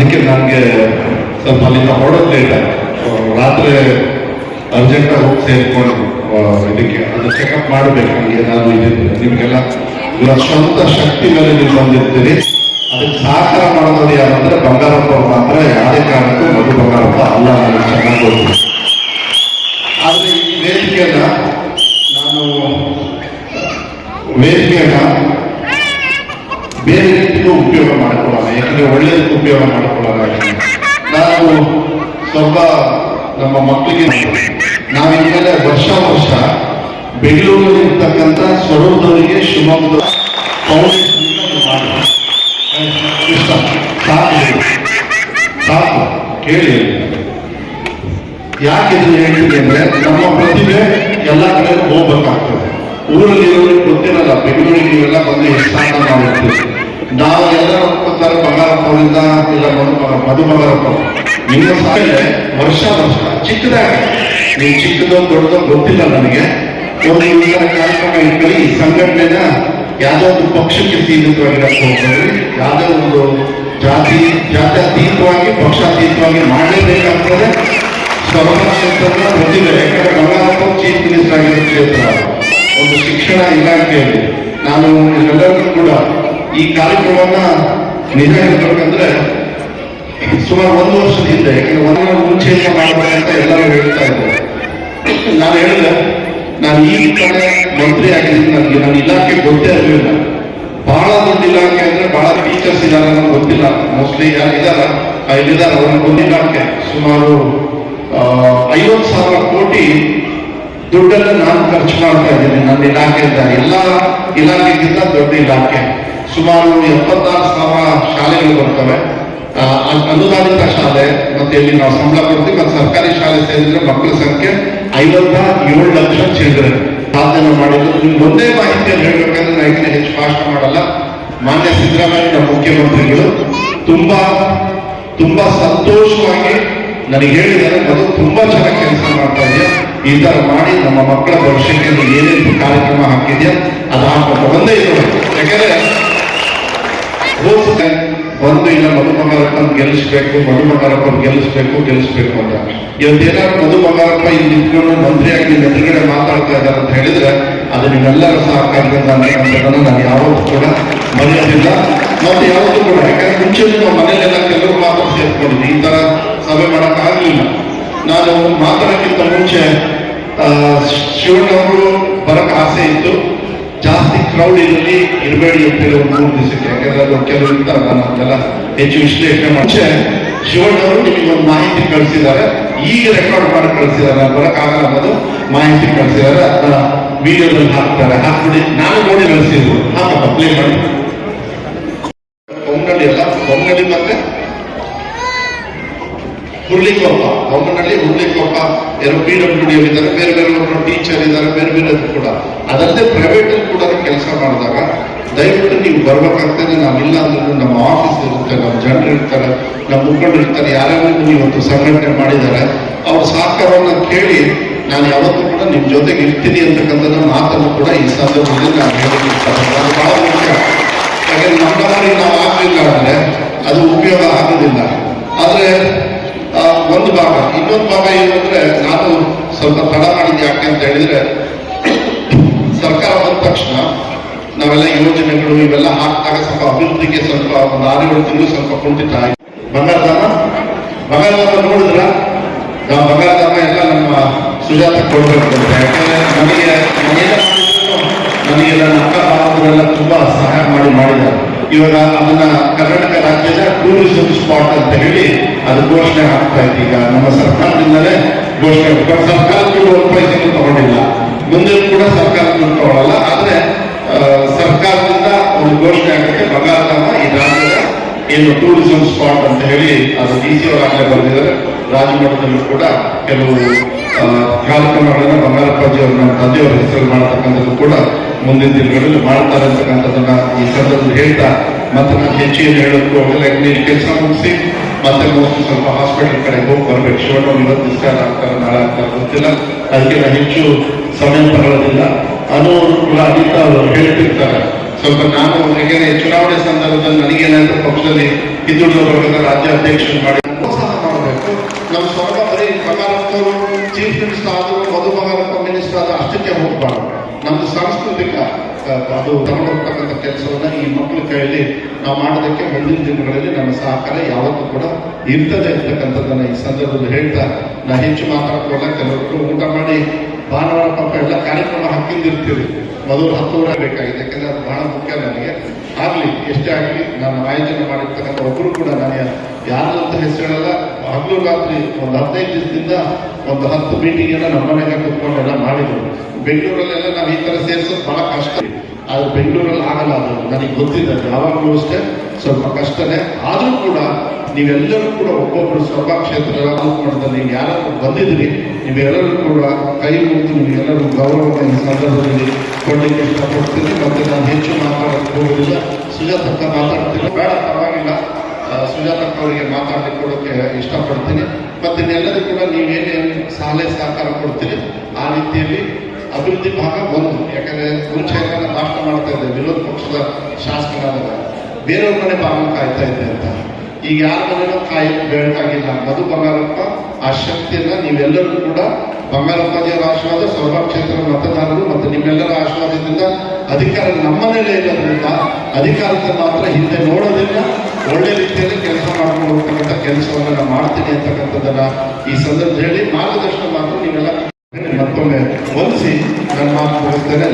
ಅದಕ್ಕೆ ನನಗೆ ಸ್ವಲ್ಪ ಅಲ್ಲಿಂದ ಹೊರಡೋದು ಲೇಟ್ ರಾತ್ರಿ ಅರ್ಜೆಂಟಾಗಿ ಹೋಗಿ ಸೇರಿಕೊಂಡು ಇದಕ್ಕೆ ಅದು ಚೆಕಪ್ ಮಾಡಬೇಕು ನಾನು ಇದಿದ್ರೆ ನಿಮಗೆಲ್ಲ ಇವರ ಸ್ವಂತ ಶಕ್ತಿ ಮೇಲೆ ನೀವು ಬಂದಿರ್ತೀರಿ. ಅದಕ್ಕೆ ಸಹಕಾರ ಮಾಡೋದು ಯಾರಂದ್ರೆ ಬಂಗಾರಪ್ಪ ಮಾತ್ರ ಯಾವುದೇ ಕಾರಣಕ್ಕೂ ಮಧು ಬಂಗಾರಪ್ಪ ಅಲ್ಲ ನನಗೆ ಚೆನ್ನಾಗಿ ಆದ್ರೆ ಈ ವೇದಿಕೆಯನ್ನ ನಾನು, ವೇದಿಕೆಯನ್ನ ಬೇರೆ ರೀತಿಗೂ ಉಪಯೋಗ ಮಾಡಿಕೊಳ್ಳೋಣ, ಯಾಕಂದ್ರೆ ಒಳ್ಳೇದಕ್ಕೆ ಉಪಯೋಗ ಮಾಡಿಕೊಳ್ಳೋಣ ನಾವು ಸ್ವಲ್ಪ ನಮ್ಮ ಮಕ್ಕಳಿಗೆ ನಾವು ಇನ್ಮೇಲೆ ವರ್ಷ ವರ್ಷ ಬೆಂಗಳೂರಲ್ಲಿ ಇರ್ತಕ್ಕಂಥ ಸ್ವರೂಪದವರಿಗೆ ಶಿವಮೊಗ್ಗದ ಇಷ್ಟ. ಸಾಕು. ಸಾಕು, ಕೇಳಿ. ಯಾಕೆ ಇದನ್ನು ಹೇಳ್ತೀನಿ ಅಂದ್ರೆ ನಮ್ಮ ಪ್ರತಿಭೆ ಎಲ್ಲ ಕಡೆ ಹೋಗ್ಬೇಕಾಗ್ತದೆ. ಊರಲ್ಲಿ ಗೊತ್ತಿರಲ್ಲ, ಬೆಂಗಳೂರಿಗೆ ನೀವೆಲ್ಲ ಬಂದು ಸ್ಥಾನ ಮಾಡಿರ್ತೀವಿ ನಾವು ಎಲ್ಲರೂ ನೋಡ್ಕೊತಾರೆ ಬಂಗಾರಪ್ಪ ಅವರಿಂದ ಇಲ್ಲ ಮಧು. ನಿಮ್ಮ ಸಾಲೆ ವರ್ಷ ವರ್ಷ, ಚಿಕ್ಕದಾಗ. ನೀವು ಚಿಕ್ಕದೋ ದೊಡ್ಡದೋ ಗೊತ್ತಿಲ್ಲ ನನಗೆ. ಒಂದು ಕಾರ್ಯಕ್ರಮ ಇಟ್ಕೊಳ್ಳಿ ಈ ಸಂಘಟನೆನ ಯಾವುದೋ ಒಂದು ಪಕ್ಷಕ್ಕೆ ಹೋಗ್ಬೇಡ್ರಿ ಯಾವುದೋ ಒಂದು ಜಾತಿ, ಜಾತ್ಯತೀತವಾಗಿ, ಪಕ್ಷಾತೀತವಾಗಿ ಮಾಡಲೇಬೇಕಾಗ್ತದೆ. ಸ್ವರ್ಣ ಕ್ಷೇತ್ರದ ಪ್ರತಿಭೆ, ಯಾಕಂದ್ರೆ ಬಂಗಾರಪ್ಪ ಚೀಫ್ ಮಿನಿಸ್ಟರ್ ಆಗಿರೋ ಕ್ಷೇತ್ರ ಒಂದು ಶಿಕ್ಷಣ ಇಲಾಖೆಯಲ್ಲಿ. ನಾನು ಎಲ್ಲರಿಗೂ ಕೂಡ ಈ ಕಾರ್ಯಕ್ರಮವನ್ನ ನಿಜ ಹೇಳ್ಬೇಕಂದ್ರೆ ಸುಮಾರು ಒಂದು ವರ್ಷದ ಹಿಂದೆ, ಯಾಕಂದ್ರೆ ಒಂದು ವರ್ಷ ಮಾಡಬೇಕು ಅಂತ ಎಲ್ಲರೂ ಹೇಳ್ತಾ ಇದ್ದಾರೆ ನಾನು ಹೇಳಿದೆ, ನಾನು ಈ ಕಡೆ ಮಂತ್ರಿ ಆಗಿದ್ದೀನಿ, ನನಗೆ ನನ್ನ ಇಲಾಖೆ ಗೊತ್ತೇ ಇರಲಿಲ್ಲ. ಬಹಳ ದೊಡ್ಡ ಇಲಾಖೆ ಅಂದ್ರೆ ಬಹಳ ಟೀಚರ್ಸ್ ಇದ್ದಾರೆ ನನಗೆ ಗೊತ್ತಿಲ್ಲ. ಮೋಸ್ಟ್ಲಿ ಯಾರು ಇದಾರ ಇಲ್ಲಿದ್ದಾರೆ ಅವ್ರಿಗೆ ಒಂದು ಇಲಾಖೆ. ಸುಮಾರು ಐವತ್ತು ಸಾವಿರ ಕೋಟಿ ದುಡ್ಡನ್ನು ನಾನು ಖರ್ಚು ಮಾಡ್ತಾ ಇದ್ದೀನಿ. ನನ್ನ ಇಲಾಖೆಯಿಂದ ಎಲ್ಲ ಇಲಾಖೆಗಿಂತ ದೊಡ್ಡ ಇಲಾಖೆ. ಸುಮಾರು ಎಪ್ಪತ್ತಾರು ಸಾವಿರ ಶಾಲೆಗಳು ಬರ್ತವೆ. ಅನುದಾನಿತ ಶಾಲೆ ಮತ್ತೆ ಇಲ್ಲಿ ನಾವು ಸಂಬಳ ಕೊಡ್ತೀವಿ. ಮತ್ತೆ ಸರ್ಕಾರಿ ಶಾಲೆ ಸೇರಿದ್ರೆ ಮಕ್ಕಳ ಸಂಖ್ಯೆ ಐವತ್ತ ಏಳು ಲಕ್ಷ ಚಿಲ್ಡ್ರನ್. ಸಾಧನೆ ಮಾಡಿದ್ರು ನಿಮ್ಗೆ ಒಂದೇ ಮಾಹಿತಿಯನ್ನು ಹೇಳ್ಬೇಕಂದ್ರೆ ನಾ ಇದನ್ನ ಹೆಚ್ಚು ಭಾಷಣ ಮಾಡಲ್ಲ. ಮಾನ್ಯ ಸಿದ್ದರಾಮಯ್ಯ ಮುಖ್ಯಮಂತ್ರಿಗಳು, ತುಂಬಾ ತುಂಬಾ ಸಂತೋಷವಾಗಿ ನನಗೆ ಹೇಳಿದ್ದಾರೆ. ಅದು ತುಂಬಾ ಚೆನ್ನಾಗಿ ಕೆಲಸ ಮಾಡ್ತಾ ಇದೆ ಈ ತರ ಮಾಡಿ ನಮ್ಮ ಮಕ್ಕಳ ಭವಿಷ್ಯಕ್ಕೆ ನೀನು ಏನೇನು ಕಾರ್ಯಕ್ರಮ ಹಾಕಿದ್ಯಾ ಅದು ಹಾಕಬೇಕು ಒಂದೇ ಇದು. ಯಾಕಂದ್ರೆ ಹೋಗ್ತದೆ ಒಂದು ಇಲ್ಲ ಮಧು ಗೆಲ್ಲಿಸ್ಬೇಕು ಮಧು ಗೆಲ್ಲಿಸ್ಬೇಕು ಗೆಲ್ಲಿಸ್ಬೇಕು ಅಂತ. ಇವತ್ತೇನಾದ್ರು ಮಧು ಬಂಗಾರಪ್ಪ ಇಲ್ಲಿ ನಿಂತ್ಕೊಂಡು ಮಂತ್ರಿಯಾಗಿ ಎದುರುಗಡೆ ಮಾತಾಡ್ತಾ ಇದ್ದಾರೆ ಅಂತ ಹೇಳಿದ್ರೆ, ಅದು ನಿಮ್ಮೆಲ್ಲರ ಸಹಕಾರದಿಂದ ಅಂತಕ್ಕಂಥದ್ದನ್ನ ನಾನು ಯಾವತ್ತೂ ಕೂಡ ಮರೆಯೋದಿಲ್ಲ. ಮತ್ತೆ ಯಾವತ್ತೂ ಕೂಡ. ಯಾಕಂದ್ರೆ ಮುಂಚೆ ನಮ್ಮ ಮನೆಯಲ್ಲೆಲ್ಲ ಕೆಲವರು ಮಾತ್ರ ಸೇರ್ಕೊಂಡಿದ್ದೆ. ಈ ತರ ಸಭೆ ಮಾಡಕ್ ಆಗ್ಲಿಲ್ಲ. ನಾನು ಮಾತಾಡೋಕ್ಕಿಂತ ಮುಂಚೆ ಶಿವಣ್ಣವರು ಬರಕ್ಕೆ ಆಸೆ ಇತ್ತು. ಜಾಸ್ತಿ ಕ್ರೌಡ್ ಇರಲಿ ಇರಬೇಡಿ ಅಂತ ಒಂದು ಮೂರು ದಿವಸಕ್ಕೆ. ಯಾಕಂದ್ರೆ ಅದು ಕೆಲವರು ಇರ್ತಾರೆ ನಾವೆಲ್ಲ ಹೆಚ್ಚು ವಿಶ್ಲೇಷಣೆ ಮುಂಚೆ ಶಿವಣ್ಣವರು ನಿಮಗೆ ಒಂದು ಮಾಹಿತಿ ಕಳಿಸಿದ್ದಾರೆ. ಈಗ ರೆಕಾರ್ಡ್ ಮಾಡಿ ಕಳಿಸಿದ್ದಾರೆ. ಬರೋಕ್ಕಾಗಲ್ಲ ಅನ್ನೋದು ಮಾಹಿತಿ ಕಳಿಸಿದ್ದಾರೆ. ಅದನ್ನ ವಿಡಿಯೋದಲ್ಲಿ ಹಾಕ್ತಾರೆ. ಹಾಕ್ಬಿಡಿ. ನಾನು ನೋಡಿ ಕಳಿಸಿದ್ರು ಹಾಕಪ್ಪ ಪ್ಲೇ ಮಾಡಿ. ಕೊಂಗಡಿ ಅಲ್ಲ, ಕೊಂಗಡಿ ಮತ್ತೆ ಹುರ್ಲಿಕೊಪ್ಪ. ಬೊಮ್ಮನಹಳ್ಳಿ ಹುರ್ಲಿಕೊಪ್ಪ ಎರಡು ಪಿ ಡಬ್ಲ್ಯೂ ಡಿ ಇದ್ದಾರೆ, ಬೇರೆ ಬೇರೆ ಒಬ್ಬರು ಟೀಚರ್ ಇದ್ದಾರೆ, ಬೇರೆ ಬೇರೆ ಕೂಡ. ಅದಲ್ಲದೆ ಪ್ರೈವೇಟ್ ಕೂಡ ಕೆಲಸ ಮಾಡಿದಾಗ, ದಯವಿಟ್ಟು ನೀವು ಬರ್ಬೇಕಾಗ್ತದೆ ನಾವಿಲ್ಲ ಅಂದ್ರೂ ನಮ್ಮ ಆಫೀಸ್ ಇರುತ್ತೆ, ನಮ್ಮ ಜನರು ಇರ್ತಾರೆ, ನಮ್ಮ ಮುಖಂಡರು ಇರ್ತಾರೆ ಯಾರ್ಯಾರು ಇವತ್ತು ಸಂಘಟನೆ ಮಾಡಿದ್ದಾರೆ ಅವ್ರ ಸಹಕಾರವನ್ನು ಕೇಳಿ, ನಾನು ಯಾವತ್ತೂ ಕೂಡ ನಿಮ್ಮ ಜೊತೆಗೆ ಇರ್ತೀನಿ ಅಂತಕ್ಕಂಥದ್ದು ಮಾತನ್ನು ಕೂಡ ಈ ಸಂದರ್ಭದಲ್ಲಿ ನಾನು ಅದು ಬಹಳ ನಮ್ಮವರಿಗೆ ನಾವು ಆಗಲಿಲ್ಲ ಅಂದ್ರೆ ಅದು ಉಪಯೋಗ ಆಗೋದಿಲ್ಲ. ಆದ್ರೆ ಒಂದು ಭಾಗ, ಇನ್ನೊಂದು ಭಾಗ ಏನು ಅಂದ್ರೆ ನಾನು ಸ್ವಲ್ಪ ತಡ ಮಾಡಿದ್ದೆ, ಯಾಕೆ ಅಂತ ಹೇಳಿದ್ರೆ, ಸರ್ಕಾರ ಬಂದ ತಕ್ಷಣ ನಾವೆಲ್ಲ ಯೋಜನೆಗಳು ಇವೆಲ್ಲ ಹಾಕಿದಾಗ ಸ್ವಲ್ಪ ಅಭಿವೃದ್ಧಿಗೆ ಸ್ವಲ್ಪ ಒಂದು ಸ್ವಲ್ಪ ಕುಂಠಿತ ಆಯ್ತು. ಬಂಗಾರಧಾಮ? ಬಂಗಾರಧಾಮ ನೋಡಿದ್ರ? ನಾವು ಬಂಗಾರಧಾಮ ಎಲ್ಲ ನಮ್ಮ ಸುಜಾತ ಕೊಡ್ಬೇಕು ಅಂತ. ಯಾಕಂದ್ರೆ ನಮಗೆ ನಮಗೆ ನನ್ನ ಅಕ್ಕ ತುಂಬಾ ಸಹಾಯ ಮಾಡಿ ಮಾಡಿದ್ದಾರೆ. ಇವಾಗ ಅದನ್ನ ಕರ್ನಾಟಕ ರಾಜ್ಯದ ಟೂರಿಸಂ ಸ್ಪಾಟ್ ಅಂತ ಹೇಳಿ ಅದು ಘೋಷಣೆ ಆಗ್ತಾ ಇದೆ. ಈಗ ನಮ್ಮ ಸರ್ಕಾರದಿಂದಲೇ ಘೋಷಣೆ ಸರ್ಕಾರ ದುಡ್ಡು ಒಂದು ಪೈಸೆಯನ್ನು ತಗೊಂಡಿಲ್ಲ. ಮುಂದೆ ಕೂಡ ಸರ್ಕಾರ ತಗೊಳ್ಳಲ್ಲ ಆದ್ರೆ ಸರ್ಕಾರದಿಂದ ಒಂದು ಘೋಷಣೆ ಆಗುತ್ತೆ. ಬಂಗಾರಧಾಮ ಈ ರಾಜ್ಯದ ಏನು ಟೂರಿಸಂ ಸ್ಪಾಟ್ ಅಂತ ಹೇಳಿ ಅದು ಡಿ ಸಿ ಅವರಾಗಲೇ ಬಂದಿದ್ದಾರೆ ರಾಜಮಠದಲ್ಲೂ ಕೂಡ ಕೆಲವು ಕಾರ್ಯಕ್ರಮಗಳನ್ನು ಬಂಗಾರಪ್ಪಾಜಿ ಅವರ ತಂದೆಯವರ ಹೆಸರು ಮಾಡತಕ್ಕಂಥದ್ದು ಕೂಡ ಮುಂದಿನ ದಿನಗಳಲ್ಲಿ ಮಾಡ್ತಾರೆ ಅಂತಕ್ಕಂಥದ್ದನ್ನ ಈ ಸಂದರ್ಭದಲ್ಲಿ ಹೇಳ್ತಾ ಮತ್ತೆ ನಾನು ಹೆಚ್ಚು ಏನು ಹೇಳೋದಕ್ಕೂ ಹೋಗಲ್ಲ ಯಾಕಂದ್ರೆ ಕೆಲಸ ಮುಗಿಸಿ ಮತ್ತೆ ಮೋಸ್ಟ್ಲಿ ಸ್ವಲ್ಪ ಹಾಸ್ಪಿಟಲ್ ಕಡೆ ಹೋಗಿ ಬರ್ಬೇಕು. ಶಿವಣ್ಣ ಇವತ್ತು ಡಿಸ್ಚಾರ್ಜ್ ಆಗ್ತಾರೆ, ನಾಳೆ ಆಗ್ತಾರೆ ಗೊತ್ತಿಲ್ಲ. ಅದಕ್ಕೆ ಹೆಚ್ಚು ಸಮಯ ತಗೊಳ್ಳೋದಿಲ್ಲ. ಅನ್ನೋರು ಕೂಡ ಅನಿತಾ ಅವರು ಹೇಳ್ತಿರ್ತಾರೆ. ಸ್ವಲ್ಪ ನಾನು ಅವರಿಗೆ ಚುನಾವಣೆ ಸಂದರ್ಭದಲ್ಲಿ ನನಗೇನಾದ್ರೂ ಪಕ್ಷದಲ್ಲಿ ಹಿಂದುಳಿದ ವರ್ಗದ ರಾಜ್ಯ ಅಧ್ಯಕ್ಷರು ಮಾಡಿ ಪ್ರೋತ್ಸಾಹ ಮಾಡಬೇಕು. ನಮ್ಮ ಸ್ವರ್ಗ ಬರೀ ಬಂಗಾರಪ್ಪವರು ಚೀಫ್ ಮಿನಿಸ್ಟರ್ ಆದರೂ ಮಧು ಬಂಗಾರಪ್ಪ ಮಿನಿಸ್ಟರ್ ಆದ ಅಷ್ಟಕ್ಕೆ ಹೋಗ್ಬಾರ್ದು ನಮ್ದು ಸಾಂಸ್ಕೃತಿಕ ಆ, ಅದು ತಗೊಂಡಿರ್ತಕ್ಕಂಥ ಕೆಲಸವನ್ನ ಈ ಮಕ್ಕಳ ಕೈಯಲ್ಲಿ ನಾವು ಮಾಡೋದಕ್ಕೆ ಮುಂದಿನ ದಿನಗಳಲ್ಲಿ ನಮ್ಮ ಸಹಕಾರ ಯಾವತ್ತೂ ಕೂಡ ಇರ್ತದೆ ಅಂತಕ್ಕಂಥದ್ದನ್ನ ಈ ಸಂದರ್ಭದಲ್ಲಿ ಹೇಳ್ತಾ ನಾ ಹೆಚ್ಚು ಮಾತಾಡ್ಕೊಳ್ಳ ಕೆಲವೊಬ್ಬರು ಊಟ ಮಾಡಿ ಭಾನುವಾರ ಪಕ್ಕ ಎಲ್ಲ ಕಾರ್ಯಕ್ರಮ ಹಾಕಿಂದಿರ್ತೀವಿ ಮೊದಲು ಹತ್ತುವರೆ ಬೇಕಾಗಿದೆ. ಯಾಕಂದ್ರೆ ಅದು ಬಹಳ ಮುಖ್ಯ ನನಗೆ ಆಗ್ಲಿ, ಎಷ್ಟೇ ಆಗಲಿ ನಾನು ಆಯೋಜನೆ ಮಾಡಿರ್ತಕ್ಕಂಥ ಒಬ್ಬರು ಕೂಡ ನನಗೆ ಯಾರು ಅಂತ ಹೆಸರೆಲ್ಲ ಹಗಲು ರಾತ್ರಿ ಒಂದು ಹದಿನೈದು ದಿವಸದಿಂದ ಒಂದು ಹತ್ತು ಮೀಟಿಂಗ್ ಎಲ್ಲ ನಮ್ಮ ಮನೆಗೆ ಕುತ್ಕೊಂಡೆಲ್ಲ ಮಾಡಿದ್ರು. ಬೆಂಗಳೂರಲ್ಲೆಲ್ಲ ನಾವು ಈ ತರ ಸೇರಿಸೋದು ಬಹಳ ಕಷ್ಟ. ಆದ್ರೆ ಬೆಂಗಳೂರಲ್ಲಿ ಆಗಲ್ಲ ಅದು. ನನಗೆ ಗೊತ್ತಿದೆ ಯಾವಾಗಲೂ ಅಷ್ಟೇ. ಸ್ವಲ್ಪ ಕಷ್ಟನೇ. ಆದರೂ ಕೂಡ ನೀವೆಲ್ಲರೂ ಕೂಡ ಒಬ್ಬೊಬ್ಬರು ಸ್ವಭಾ ಕ್ಷೇತ್ರ ಮಟ್ಟದಲ್ಲಿ ನೀವು ಯಾರಾದ್ರೂ ಬಂದಿದ್ದೀರಿ ನೀವೆಲ್ಲರೂ ಕೂಡ ಕೈ ಮುಗಿದು ನೀವೆಲ್ಲರೂ ಗೌರವ ಈ ಸಂದರ್ಭದಲ್ಲಿ ಕೊಡ್ಲಿಕ್ಕೆ ಇಷ್ಟಪಡ್ತೀನಿ. ಮತ್ತೆ ನಾನು ಹೆಚ್ಚು ಮಾತಾಡಕ್ಕೆ ಹೋಗುದಿಲ್ಲ ಸುಜಾತಕ್ಕ ಮಾತಾಡ್ತೀನಿ. ಬೇಡ, ಪರವಾಗಿಲ್ಲ. ಸುಜಾತಕ್ಕ ಅವರಿಗೆ ಮಾತಾಡಲಿಕ್ಕೆ ಕೊಡೋಕೆ ಇಷ್ಟಪಡ್ತೀನಿ. ಮತ್ತೆ ಇನ್ನೆಲ್ಲರೂ ಕೂಡ ನೀವೇನೇನು ಸಲಹೆ ಸಹಕಾರ ಕೊಡ್ತೀರಿ, ಆ ರೀತಿಯಲ್ಲಿ ಅಭಿವೃದ್ಧಿ ಭಾಗ ಒಂದು. ಯಾಕಂದ್ರೆ ಮುಂಚೆ ಭಾಷಣ ಮಾಡ್ತಾ ಇದ್ದೆ. ವಿರೋಧ ಪಕ್ಷದ ಶಾಸಕರಾದಾಗ. ಬೇರೆಯವ್ರ ಮನೆ ಭಾಗ ಕಾಯ್ತಾ ಇದ್ದೆ ಅಂತ. ಈಗ ಯಾರ ಮನೇನೂ ಕಾಯಿ ಬೇಕಾಗಿಲ್ಲ ಮಧು ಬಂಗಾರಪ್ಪ, ಆ ಶಕ್ತಿಯನ್ನ ನೀವೆಲ್ಲರೂ ಕೂಡ ಬಂಗಾರಪ್ಪಾಜಿಯವರ ಆಶೀರ್ವಾದ ಸೌಭಾ ಕ್ಷೇತ್ರ ಮತದಾರರು ಮತ್ತು ನಿಮ್ಮೆಲ್ಲರ ಆಶೀರ್ವಾದದಿಂದ ಅಧಿಕಾರ ನಮ್ಮನೇಲೆ ಇರೋದ್ರಿಂದ ಅಧಿಕಾರದ ಮಾತ್ರ ಹಿಂದೆ ನೋಡೋದಿಲ್ಲ. ಒಳ್ಳೆ ರೀತಿಯಲ್ಲಿ ಕೆಲಸ ಮಾಡ್ಕೊಂಡು ಹೋಗ್ತಕ್ಕಂಥ ಕೆಲಸವನ್ನು ನಾನು ಮಾಡ್ತೀನಿ ಅಂತಕ್ಕಂಥದ್ದನ್ನ ಈ ಸಂದರ್ಭದಲ್ಲಿ ಮಾರ್ಗದರ್ಶನ ಮಾತ್ರ ನೀವೆಲ್ಲ ಮತ್ತೊಮ್ಮೆ ಹೋಲಿಸಿ ನನ್ನ ಮಾತು ಮುಗಿಸ್ತೇನೆ.